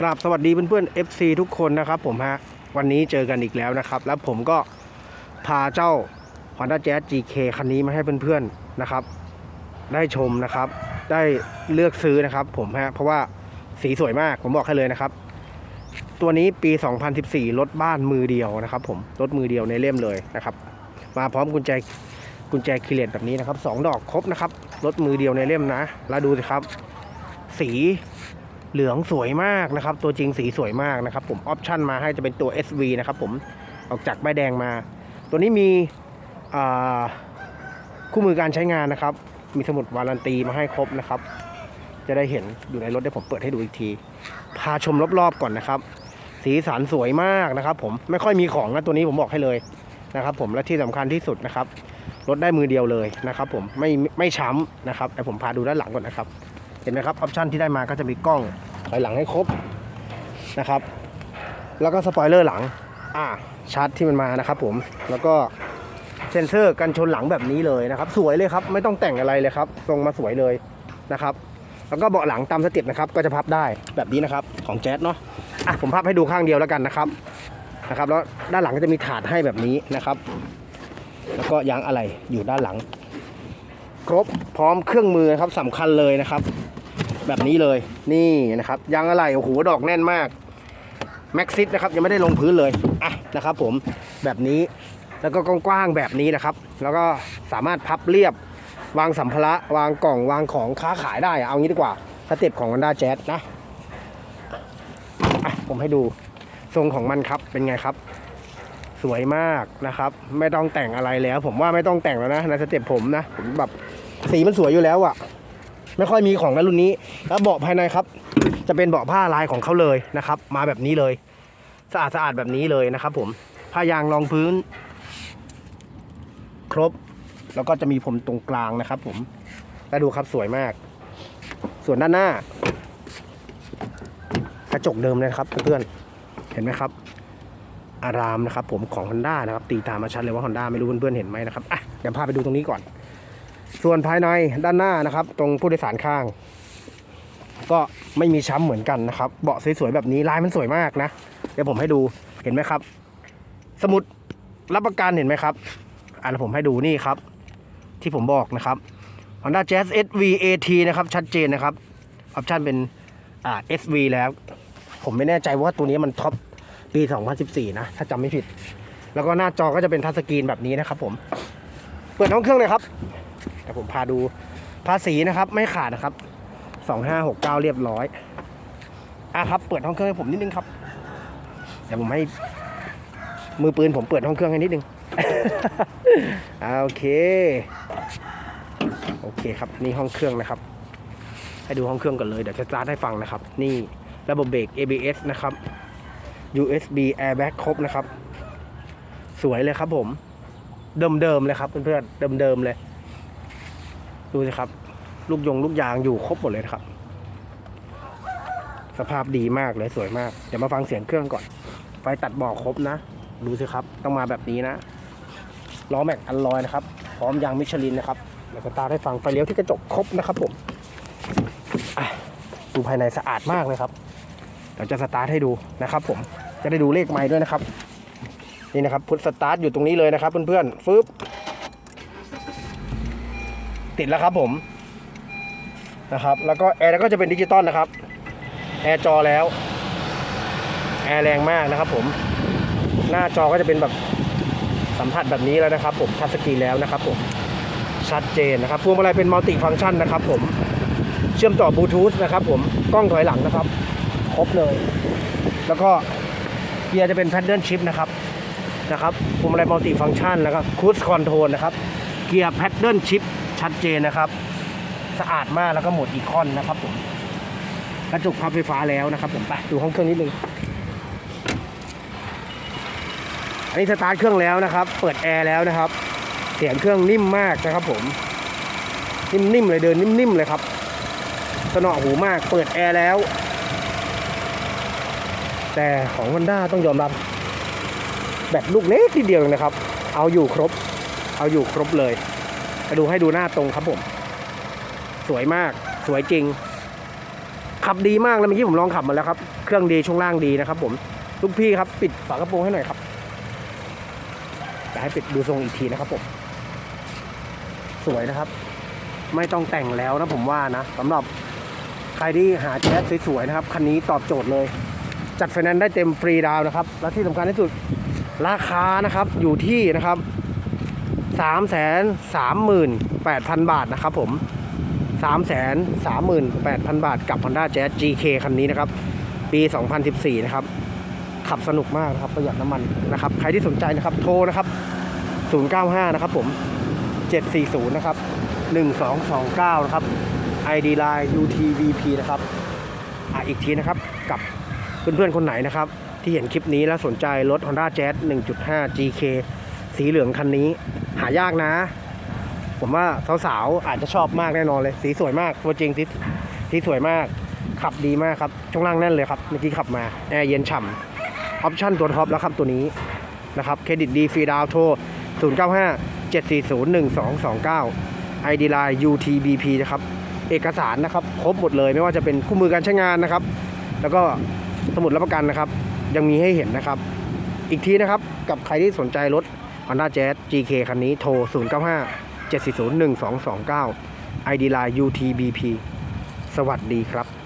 กราบสวัสดีเพื่อนๆ FC ทุกคนนะครับผมฮะ วันนี้เจอกันอีกแล้วนะครับ แล้วผมก็พาเจ้า Honda Jazz GK คันนี้มาให้เพื่อนๆนะครับ ได้ชมนะครับ ได้เลือกซื้อนะครับผมฮะ เพราะว่าสีสวยมากผมบอกให้เลยนะครับ ตัวนี้ปี 2014 รถบ้านมือเดียวนะครับ ผมรถมือเดียวในเล่มเลยนะครับ มาพร้อมกุญแจกุญแจคีเลตแบบนี้นะครับสองดอกครบนะครับรถมือเดียวในเล่มนะ แล้วดูสิครับ สี เหลืองสวยมากนะครับ ตัวจริงสีสวยมากนะครับ ผมออปชั่นมาให้จะเป็นตัว SV นะครับผมออกจากใบแดงมา ตัวนี้มีคู่มือการใช้งานนะครับ มีสมุดวารันตีมาให้ครบนะครับ จะได้เห็นอยู่ในรถได้ผมเปิดให้ดูอีกที พาชมรอบๆก่อนนะครับ สีสันสวยมากนะครับ ผมไม่ค่อยมีของนะตัวนี้ผมบอกให้เลยนะครับ ผมและที่สำคัญที่สุดนะครับรถได้มือเดียวเลยนะครับ ผมไม่ไม่ช้ำนะครับแต่ผมพาดูด้านหลังก่อนนะครับเห็นไหมครับออปชันที่ได้มาก็จะมีกล้อง อยหลังให้ครบนะครับ แล้วก็สปอยเลอร์หลังอ่าชาร์จที่มันมานะครับผมแล้วก็เซ็นเซอร์กันชนหลังแบบนี้เลยนะครับ สวยเลยครับไม่ต้องแต่งอะไรเลยครับทรงมาสวยเลยนะครับ แล้วก็เบาะหลังตามสเต็ปนะครับ ก็จะพับได้แบบนี้นะครับของแจ๊สเนาะอะผมพับให้ดูข้างเดียวแล้วกันนะครับนะครับ แล้วด้านหลังก็จะมีถาดให้แบบนี้นะครับ แล้วก็ยางอะไหล่อยู่ด้านหลัง ครบพร้อมเครื่องมือนะครับสำคัญเลยนะครับ แบบนี้เลยนี่นะครับยางอะไหล่โอ้โหดอกแน่นมากแม็กซิสนะครับยังไม่ได้ลงพื้นเลยอะนะครับผมแบบนี้แล้วก็กว้างๆแบบนี้นะครับ แล้วก็สามารถพับเรียบวางสัมภาระวางกล่องวางของค้าขายได้เอางี้ดีกว่าสเต็ปของ Honda Jazz นะอะผมให้ดูทรงของมันครับเป็นไงครับ สวยมากนะครับ ไม่ต้องแต่งอะไรแล้ว ผมว่าไม่ต้องแต่งแล้วนะในสเต็ปผมนะผมแบบสีมันสวยอยู่แล้วอะ ไม่ค่อยมีของนะรุ่นนี้ แล้วเบาะภายในครับ จะเป็นเบาะผ้าลายของเขาเลยนะครับ มาแบบนี้เลย สะอาดสะอาดแบบนี้เลยนะครับ ผมผ้ายางรองพื้น ครบ แล้วก็จะมีผมตรงกลางนะครับ ผมแล้วดูครับสวยมาก ส่วนด้านหน้า กระจกเดิมเลยนะครับเพื่อนๆเห็นไหมครับ อารามนะครับ ผมของ Honda นะครับ ตีตามมาชัดเลยว่า Honda ไม่รู้เพื่อนๆเห็นไหมนะครับอะเดี๋ยวพาไปดูตรงนี้ก่อน ส่วนภายในด้านหน้านะครับ ตรงผู้โดยสารข้าง ก็ไม่มีช้ำเหมือนกันนะครับ เบาะสวยๆแบบนี้ลายมันสวยมากนะ เดี๋ยวผมให้ดูเห็นไหมครับ สมุดรับประกันเห็นไหมครับอ่าผมให้ดูนี่ครับ ที่ผมบอกนะครับ Honda Jazz SV AT นะครับ ชัดเจนนะครับ ออปชันเป็นอ่า SV แล้ว ผมไม่แน่ใจว่าตัวนี้มันท็อปปี 2014 นะ ถ้าจำไม่ผิด แล้วก็หน้าจอก็จะเป็นทัชสกรีนแบบนี้นะครับผม เปิดห้องเครื่องเลยครับ เดี๋ยวผมพาดูภาษีนะครับ ไม่ขาดนะครับสองห้าหกเก้าเรียบร้อยอะครับ เปิดห้องเครื่องให้ผมนิดนึงครับเดี๋ยวผมให้มือปืนผมเปิดห้องเครื่องให้นิดนึงโอเค โอเคครับนี่ห้องเครื่องนะครับ ให้ดูห้องเครื่องก่อนเลยเดี๋ยวจะสตาร์ทให้ฟังนะครับ นี่ระบบเบรก ABS นะครับ USB airbag ครบนะครับ สวยเลยครับผม เดิมๆเลยครับเพื่อนๆเดิมๆเลย ดูสิครับ ลูกยงลูกยางอยู่ครบหมดเลยนะครับ สภาพดีมากเลยสวยมาก เดี๋ยวมาฟังเสียงเครื่องก่อน ไฟตัดเบอกครบนะ ดูสิครับ ต้องมาแบบนี้นะ ล้อแม็กอันลอยนะครับ พร้อมยางมิชลินนะครับเดี๋ยวสตาร์ทให้ฟังไฟเลี้ยวที่กระจกครบนะครับผมดูภายในสะอาดมากเลยครับเดี๋ยวจะสตาร์ทให้ดูนะครับ ผม จะได้ดูเลขไม้ด้วยนะครับ นี่นะครับพุทสตาร์ทอยู่ตรงนี้เลยนะครับเพื่อนๆฟึบ ติดแล้วครับผมนะครับแล้วก็แอร์ก็จะเป็นดิจิตอลนะครับแอร์จอแล้วแอร์แรงมากนะครับผมหน้าจอก็จะเป็นแบบสัมผัสแบบนี้แล้วนะครับผมทัชสกรีนแล้วนะครับผมชัดเจนนะครับพวงมาลัยเป็นมัลติฟังก์ชันนะครับผมเชื่อมต่อบลูทูธนะครับผมกล้องถอยหลังนะครับครบเลย แล้วก็เกียร์จะเป็นแพดเดิลชิพนะครับนะครับพวงมาลัยมัลติฟังก์ชันแล้วก็คูสคอนโทรลนะครับเกียร์แพดเดิลชิพ ชัดเจนนะครับ สะอาดมากแล้วก็หมดอีคอนนะครับผมกระจกพับไฟฟ้าแล้วนะครับผมไปดูห้องเครื่องนิดนึงอันนี้สตาร์ทเครื่องแล้วนะครับ เปิดแอร์แล้วนะครับ เสียงเครื่องนิ่มมากนะครับผมนิ่มๆเลยเดินนิ่มๆเลยครับสนอหูมากเปิดแอร์แล้ว แต่ของ Honda ต้องยอมรับ แบตลูกเล็กทีเดียวเองนะครับ เอาอยู่ครบ เอาอยู่ครบเลย มาดูให้ดูหน้าตรงครับผม สวยมาก สวยจริง ขับดีมากเลยเมื่อกี้ผมลองขับมาแล้วครับ เครื่องดีช่วงล่างดีนะครับ ผมลูกพี่ครับ ปิดฝากระโปรงให้หน่อยครับจะให้ปิดดูทรงอีกทีนะครับผม สวยนะครับ ไม่ต้องแต่งแล้วนะผมว่านะสำหรับใครที่หาแจ๊สสวยๆนะครับ คันนี้ตอบโจทย์เลย จัดไฟแนนซ์ได้เต็มฟรีดาวน์นะครับ และที่สำคัญที่สุดราคานะครับอยู่ที่นะครับ สามแสนสามหมื่นแปดพันบาทนะครับผมสามแสนสามหมื่นแปดพันบาทกับ Honda Jazz GK คันนี้นะครับ ปี 2014 นะครับ ขับสนุกมากนะครับ ประหยัดน้ำมันนะครับ ใครที่สนใจนะครับโทรนะครับ 095 นะครับผม 740 นะครับ 1229 นะครับ ID Line UTVP นะครับอะอีกทีนะครับกับเพื่อนๆ คนไหนนะครับ ที่เห็นคลิปนี้แล้วสนใจรถ Honda Jazz 1.5 GK สีเหลืองคันนี้ หายากนะ ผมว่าสาวๆอาจจะชอบมากแน่นอนเลย สีสวยมากตัวจริงสีสีสวยมาก ขับดีมากครับ ช่วงล่างแน่นเลยครับ เมื่อกี้ขับมาแอร์เย็นฉ่ำออปชั่นตัวท็อปแล้วครับตัวนี้นะครับเครดิตดีฟรีดาวน์โทร 095 740 1229 ID Line UTBP นะครับ เอกสารนะครับ ครบหมดเลยไม่ว่าจะเป็นคู่มือการใช้งานนะครับ แล้วก็สมุดรับประกันนะครับ ยังมีให้เห็นนะครับ อีกทีนะครับกับใครที่สนใจรถ Honda Jazz GK คันนี้โทร 095 740 1229 ID Line UTBP สวัสดีครับ